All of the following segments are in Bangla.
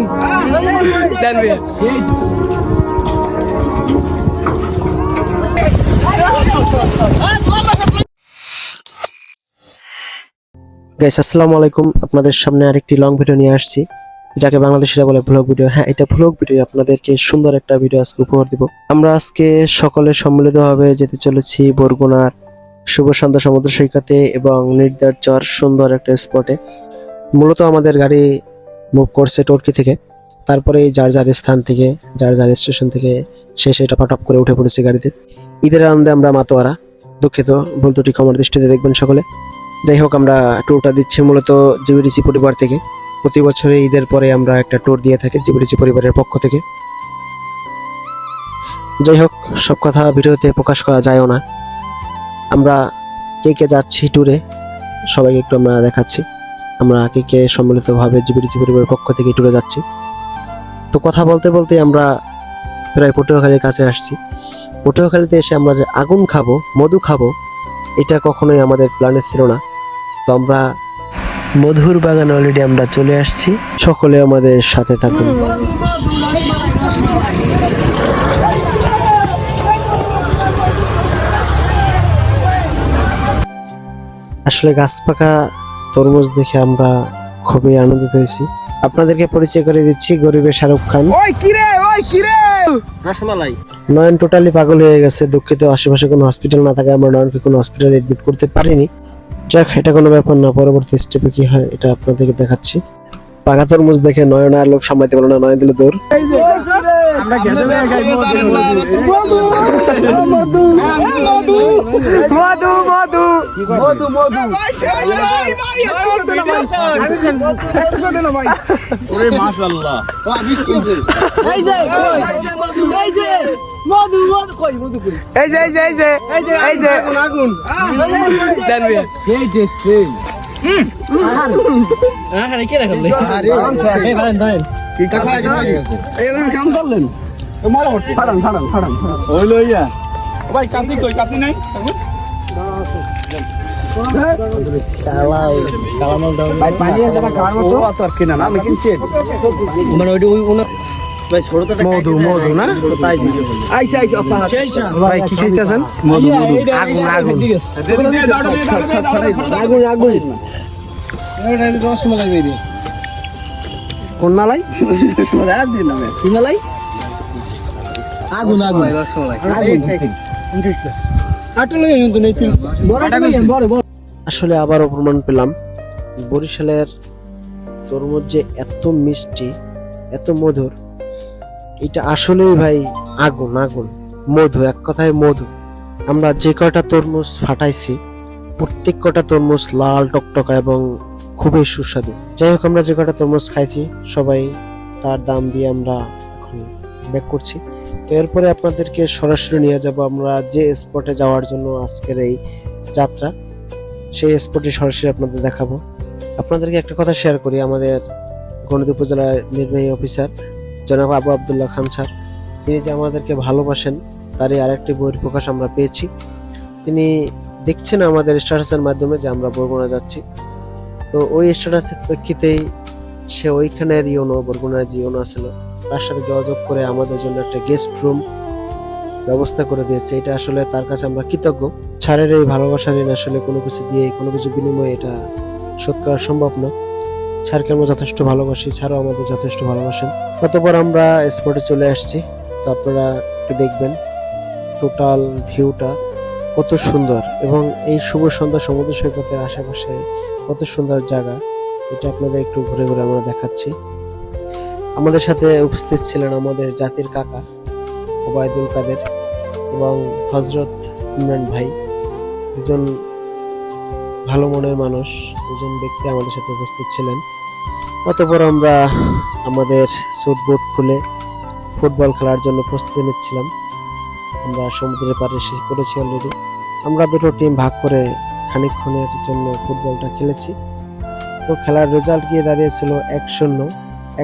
আগুন জানবে গাইস আসসালামু আলাইকুম। আপনাদের সামনে আরেকটি লং ভিডিও নিয়ে আসছি। যাকে বাংলাদেশিরা বলে ভ্লগ ভিডিও হ্যাঁ এটা ভ্লগ ভিডিও আপনাদেরকে সুন্দর একটা ভিডিও আজকে উপহার দিব। আমরা আজকে সকলে সম্মিলিতভাবে যেতে চলেছি বরগুনার শুভ সন্ধ্যা সমুদ্র সৈকতে এবং নির্দার চর সুন্দর একটা স্পটে মূলত আমাদের গাড়ি মুভ করছে টর্কি থেকে। তারপরে যার যার স্থান থেকে, যার যার স্টেশন থেকে সে সেটা ফটাপ করে উঠে পড়েছে গাড়িতে। ঈদের আনন্দে আমরা মাতোয়ারা, দুঃখিত, ভুল ত্রুটি ক্ষমার দৃষ্টিতে দেখবেন সকলে। যাই হোক, আমরা ট্যুরটা দিচ্ছি মূলত জিবিডিসি পরিবার থেকে। প্রতি বছরে ঈদের পরে আমরা একটা ট্যুর দিয়ে থাকি জিবিডিসি পরিবারের পক্ষ থেকে। যাই হোক, সব কথা ভিডিওতে প্রকাশ করা যায়ও না। আমরা কে কে যাচ্ছি ট্যুরে সবাইকে একটু আমরা দেখাচ্ছি। আমরা কে কে সম্মিলিতভাবে জিবিডিসি পরিবারের পক্ষ থেকে ট্যুরে যাচ্ছি। তো কথা বলতে বলতে আমরা প্রায় পটুয়াখালীর কাছে আসছি। পটুয়াখালীতে এসে আমরা যে আগুন খাব, মধু খাব, এটা কখনোই আমাদের প্ল্যানে ছিল না। তো আমরা মধুর বাগান অলরেডি আমরা চলে আসছি। সকলে আমাদের সাথে থাকুন। আসলে গাছ পাকা তরমুজ দেখে আমরা খুবই আনন্দিত হয়েছি। আপনাদেরকে পরিচয় করে দিচ্ছি গরিবের শাহরুখ খান। ওই কিরে ওই কিরে রসমালাই। নয়ন টোটালি পাগল হয়ে গেছে। দুঃখিত আশেপাশে কোনো হসপিটাল না থাকায় আমরা নয়নকে কোনো হসপিটালে এডমিট করতে পারিনি। যাক এটা কোনো ব্যাপার না পরবর্তী স্টেপে কি হয় এটা আপনাদেরকে দেখাচ্ছি। পাকা তরমুজ দেখে নয়ন আর লোক সামলাইতে পারল না নয়ন দিল দৌড়। এই যে এই যে মধু মধু কই মধু কই এই যে এই যে এই যে এই যে এই যে আগুন জানবে সেই টেস্ট সেই আরে কে রাখলে ভাই কাম করলেন ফাড়ান ফাড়ান ফাড়ান হইল ইয়া ভাই কাশি কই? কাশি নাই? ভাই পানি আছে না? খাওয়ার মতো? ও তো আর কিনা না? আমি কিনছি। মানে ওই ওই মধু মধু না? ভাই কি খাইতেছেন? আগুন আগুন। আগুন আগুন। রসমালাই বেরিয়ে কোন মালাই কি মালাই আগুন। আগুন আসলে আবারও প্রমাণ পেলাম বরিশালের তরমুজ যে এত মিষ্টি এত মধুর এটা আসলেই ভাই আগুন আগুন। মধু এক কথায় মধু। আমরা যে কয়টা তরমুজ ফাটাইছি প্রত্যেক কটা তরমুজ লাল টকটকা এবং খুবই সুস্বাদু। যাই হোক, আমরা যে কটা তরমুজ খাইছি, সবাই তার দাম দিয়ে আমরা এখন ব্যাক করছি। তো এরপরে আপনাদেরকে সরাসরি নিয়ে যাব আমরা যে স্পটে যাওয়ার জন্য আজকের এই যাত্রা। সেই স্পটে সরাসরি আপনাদের দেখাবো। আপনাদেরকে একটা কথা শেয়ার করি, আমাদের গণিত উপজেলার নির্বাহী অফিসার জনাব আবু আবদুল্লাহ খান স্যার। তিনি যে আমাদেরকে ভালোবাসেন, তারই আরেকটি বইয়ের প্রকাশ আমরা পেয়েছি। তিনি দেখছেন আমাদের স্ট্যাটাসের মাধ্যমে যে আমরা বরগুনা যাচ্ছি। তো ওই স্ট্যাটাসের প্রেক্ষিতেই সে ওইখানের ইউনো বরগুনার যে ইউনো ছিল তার সাথে যোগাযোগ করে আমাদের জন্য একটা গেস্ট রুম ব্যবস্থা করে দিয়েছে। এটা আসলে তার কাছে আমরা কৃতজ্ঞ। ছাড়ের এই ভালোবাসা ঋণ আসলে কোনো কিছু দিয়ে, কোনো কিছু বিনিময়ে এটা শোধ করা সম্ভব না। ছাড়কে আমরা যথেষ্ট ভালোবাসি, ছাড়াও আমাদের যথেষ্ট ভালোবাসেন। কতবার আমরা স্পটে চলে আসছি, তো আপনারা একটু দেখবেন টোটাল ভিউটা কত সুন্দর। এবং এই শুভ সন্ধ্যা সমুদ্র সৈকতের আশেপাশে কত সুন্দর জায়গা। এটা আপনাদের একটু ঘুরে ঘুরে আমরা দেখাচ্ছি। আমাদের সাথে উপস্থিত ছিলেন আমাদের জাতির কাকা ওবায়দুল কাদের এবং হজরত ইমরান ভাই। দুজন ভালো মনের মানুষ, দুজন ব্যক্তি আমাদের সাথে উপস্থিত ছিলেন। অতপর আমরা আমাদের সুট বুট খুলে ফুটবল খেলার জন্য প্রস্তুতি নিচ্ছিলাম। আমরা সমুদ্রের পাড়ে এসে পড়েছি অলরেডি আমরা দুটো টিম ভাগ করে খানিকক্ষণের জন্য ফুটবলটা খেলেছি। তো খেলার রেজাল্ট গিয়ে দাঁড়িয়েছিল এক শূন্য।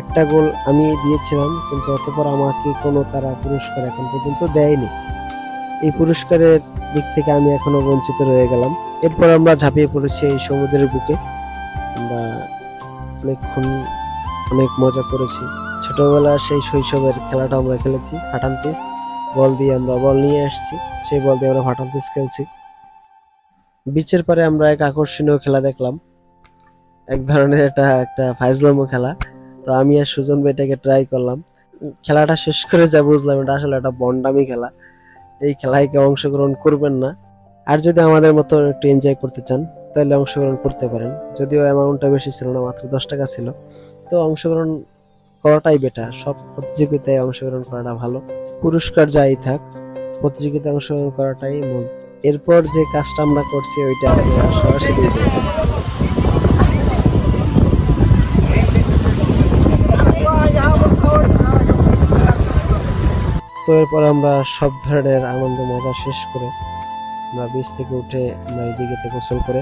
একটা গোল আমি দিয়েছিলাম, কিন্তু অতপর আমাকে কোনো তারা পুরস্কার এখন পর্যন্ত দেয়নি। এই পুরস্কারের দিক থেকে আমি এখনও বঞ্চিত রয়ে গেলাম। এরপর আমরা ঝাঁপিয়ে পড়েছি এই সমুদ্রের বুকে। আমরা অনেকক্ষণ অনেক মজা করেছি। ছোটবেলার সেই শৈশবের খেলাটা আমরা খেলেছি ফাটান পিস বল দিয়ে আমরা বল নিয়ে আসছি। সেই বল দিয়ে আমরা ফাটান পিস খেলছি। বিচের পরে আমরা এক আকর্ষণীয় খেলা দেখলাম। এক ধরনের এটা একটা ফাইজলামো খেলা। তো আমি আর সুজন ভাইটাকে ট্রাই করলাম। খেলাটা শেষ করে যা বুঝলাম, এটা আসলে একটা বন্ডামি খেলা। এই খেলায় কেউ অংশগ্রহণ করবেন না। আর যদি আমাদের মতো একটু এনজয় করতে চান, তাহলে অংশগ্রহণ করতে পারেন। যদিও অ্যামাউন্টটা বেশি ছিল না, মাত্র দশ টাকা ছিল। তো অংশগ্রহণ করাটাই বেটার সব প্রতিযোগিতায় অংশগ্রহণ করাটা ভালো। পুরস্কার যাই থাক, প্রতিযোগিতায় অংশগ্রহণ করাটাই মূল। এরপর যে কাজটা আমরা করছি, ওইটা সরাসরি তো এরপর আমরা সব ধরনের আনন্দ, মজা শেষ করে আমরা বিচ থেকে উঠে আমরা দিঘিতে গোসল করে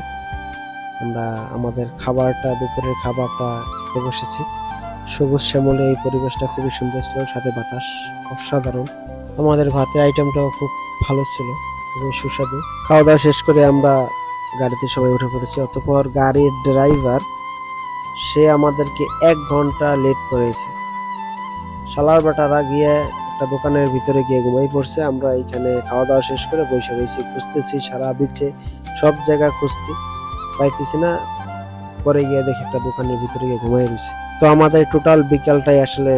আমরা আমাদের খাবারটা, দুপুরের খাবারটা বসেছি। সবুজ শ্যামলে এই পরিবেশটা খুবই সুন্দর ছিল, সাথে বাতাস অসাধারণ। আমাদের ভাতের আইটেমটাও খুব ভালো ছিল। খুবই সুস্বাদু। খাওয়া দাওয়া শেষ করে আমরা গাড়িতে সবাই উঠে পড়েছি। অতঃপর গাড়ির ড্রাইভার, সে আমাদেরকে এক ঘণ্টা লেট করেছে। সালার বেটারা গিয়ে একটা দোকানের ভিতরে গিয়ে ঘুমাই পড়ছে। আমরা এখানে খাওয়া দাওয়া শেষ করে বসে রয়েছি। খুঁজতেছি সারা বিচ্ছে সব জায়গা খুঁজছি। পাইতেছি না। পরে গিয়ে দেখি একটা দোকানের ভিতরে গিয়ে ঘুমাই রয়েছে। তো আমাদের টোটাল বিকালটাই আসলে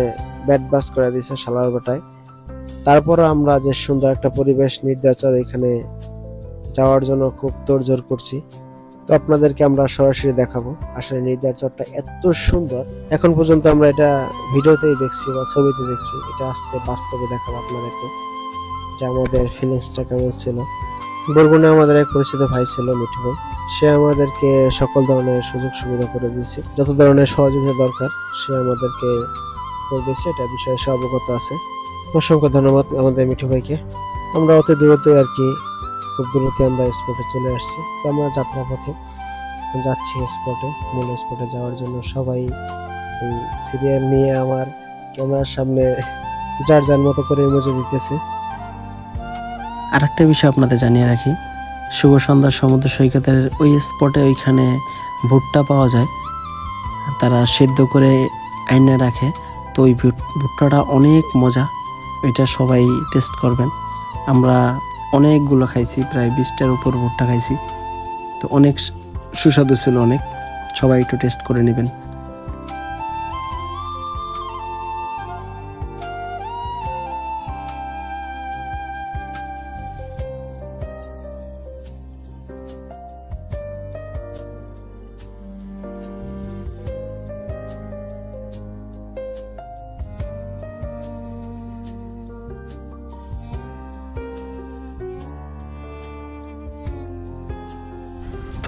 ব্যাট বাস করে দিয়েছে সালার বেটায়। তারপরও আমরা যে সুন্দর একটা পরিবেশ নির্দাচর এখানে যাওয়ার জন্য খুব তোড়জোড় করছি। তো আপনাদেরকে আমরা সরাসরি দেখাবো। আসলে নির্দাচরটা এত সুন্দর। এখন পর্যন্ত আমরা এটা ভিডিওতেই দেখছি বা ছবিতে দেখছি। এটা আজকে বাস্তবে দেখাবো আপনাদেরকে যে আমাদের ফিলিংসটা কেমন ছিল। বরগুনে আমাদের এক পরিচিত ভাই ছিল, মিঠু ভাই। সে আমাদেরকে সকল ধরনের সুযোগ সুবিধা করে দিয়েছে। যত ধরনের সহযোগিতা দরকার, সে আমাদেরকে করে দিয়েছে। এটা বিষয়ে সে অবগত আছে। অসংখ্য ধন্যবাদ আমাদের মিঠু ভাইকে। আমরা অতি দূরত্বে আর কি খুব দূরত্বে আমরা স্পটে চলে আসছি। তো আমরা যাত্রা পথে যাচ্ছি স্পটে মূল স্পটে যাওয়ার জন্য। সবাই এই সিরিয়াল নিয়ে আমার ক্যামেরার সামনে যার যার মতো করে মজে দিতেছে। আর একটা বিষয় আপনাদের জানিয়ে রাখি, শুভ সন্ধ্যার সমুদ্র সৈকতের ওই স্পটে ওইখানে ভুট্টা পাওয়া যায়। তারা সেদ্ধ করে আইনে রাখে। তো ওই ভুট- ভুট্টাটা অনেক মজা। ওইটা সবাই টেস্ট করবেন। আমরা অনেকগুলো খাইছি, প্রায় বিশটার উপর ভুট্টা খাইছি। তো অনেক সুস্বাদু ছিল অনেক। সবাই একটু টেস্ট করে নেবেন।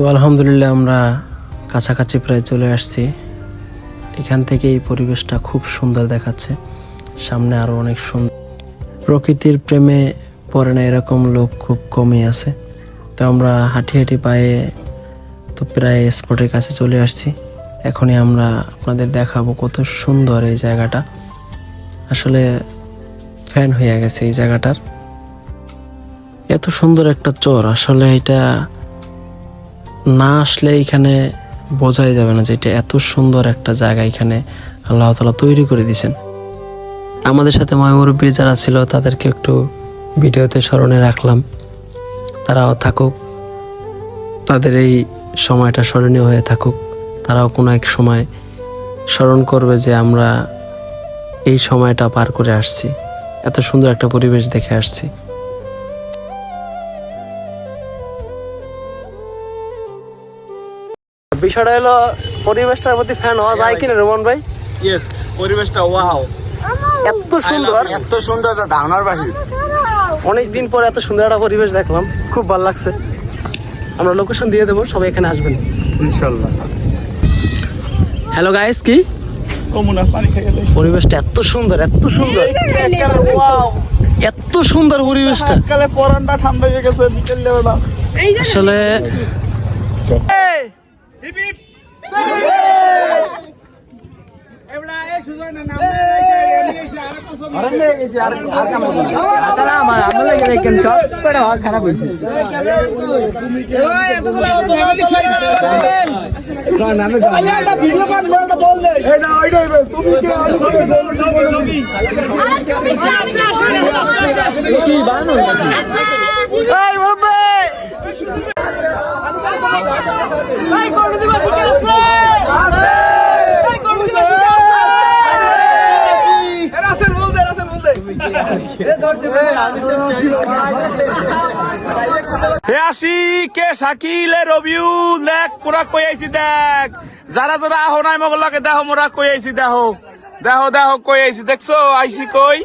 তো আলহামদুলিল্লাহ আমরা কাছাকাছি প্রায় চলে আসছি। এখান থেকে এই পরিবেশটা খুব সুন্দর দেখাচ্ছে। সামনে আরও অনেক সুন্দর। প্রকৃতির প্রেমে পড়ে না এরকম লোক খুব কমই আছে। তো আমরা হাঁটি হাঁটি পায়ে তো প্রায় স্পটের কাছে চলে আসছি। এখনই আমরা আপনাদের দেখাবো কত সুন্দর এই জায়গাটা। আসলে ফ্যান হয়ে গেছে এই জায়গাটার। এত সুন্দর একটা চর। আসলে এটা না আসলে এখানে বোঝাই যাবে না যে এটা এত সুন্দর একটা জায়গা এখানে আল্লাহ তালা তৈরি করে দিয়েছেন। আমাদের সাথে ময়মুরব্বী যারা ছিল, তাদেরকে একটু ভিডিওতে স্মরণে রাখলাম। তারাও থাকুক। তাদের এই সময়টা স্মরণীয় হয়ে থাকুক। তারাও কোনো এক সময় স্মরণ করবে যে আমরা এই সময়টা পার করে আসছি। এত সুন্দর একটা পরিবেশ দেখে আসছি। বিষয়টা হলো পরিবেশটার প্রতি ফ্যান হওয়া যায় কিনা রোমান ভাই? ইয়েস পরিবেশটা ওয়াও এত সুন্দর। এত সুন্দর যা ধারণার বাহির। অনেক দিন পরে এত সুন্দর একটা পরিবেশ দেখলাম খুব ভালো লাগছে। আমরা লোকেশন দিয়ে দেবো সবাই এখানে আসবেন। ইনশাল্লাহ। হ্যালো গাইস কি? পরিবেশটা এত সুন্দর এত সুন্দর। এত সুন্দর পরিবেশটা। ঠান্ডা হয়ে গেছে আসলে খারাপ হয়েছে একটা ভিডিও কল করে একটা বল দে এই না ওইটা তুমি কে কি বানো এই মুরব্বি এই কোন দিবা ঠিক আছে আছে এই কোন দিবা ঠিক আছে রাসেল বল দে রাসেল বল দে এ ধরছে হে আসি কে শাকিল এ রবিউ দেখ পুরা কই আইছি দেখ যারা যারা আহো নাই মগল লাগে দেখো মোরা কই আইছি দেখো দেখো দেখো কই আইছি দেখছ আইছি কই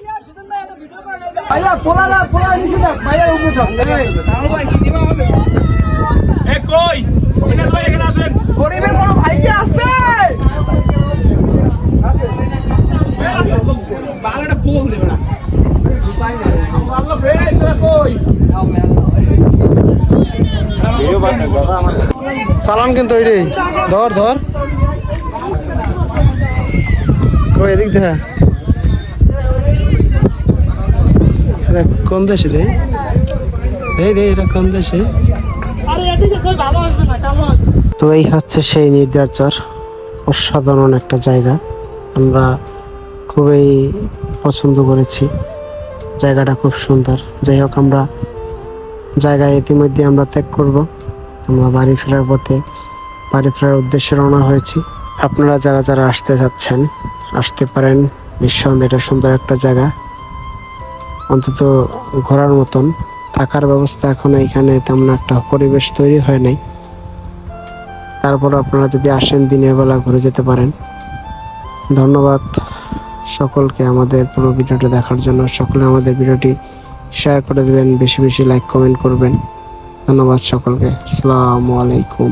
ভাইয়া পোলা না পোলা ভাইয়া উপরে যাও তাহলে ভাই কি দিবা আমাদের এ কই এখানে ভাই এখানে আসেন গরিবের ভাই কি আছে। বাংলাটা বল চালান কিন্তু ওই রে ধর ধর। কই এদিক দেখা এটা কোন দেশে দে দে দে এটা কোন দেশে? তো এই হচ্ছে সেই নির্দারচর অসাধারণ একটা জায়গা। আমরা খুবই পছন্দ করেছি। জায়গাটা খুব সুন্দর। যাই হোক, আমরা জায়গা ইতিমধ্যে আমরা ত্যাগ করব। আমরা বাড়ি ফেরার পথে, বাড়ি ফেরার উদ্দেশ্যে রওনা হয়েছি। আপনারা যারা যারা আসতে যাচ্ছেন আসতে পারেন। নিঃসন্দেহে এটা সুন্দর একটা জায়গা। অন্তত ঘোরার মতন। থাকার ব্যবস্থা এখন এখানে তেমন একটা পরিবেশ তৈরি হয় নাই। তারপর আপনারা যদি আসেন দিনের বেলা ঘুরে যেতে পারেন। ধন্যবাদ সকলকে আমাদের পুরো ভিডিওটি দেখার জন্য। সকলে আমাদের ভিডিওটি শেয়ার করে দেবেন, বেশি বেশি লাইক কমেন্ট করবেন। ধন্যবাদ সকলকে। আসসালামু আলাইকুম।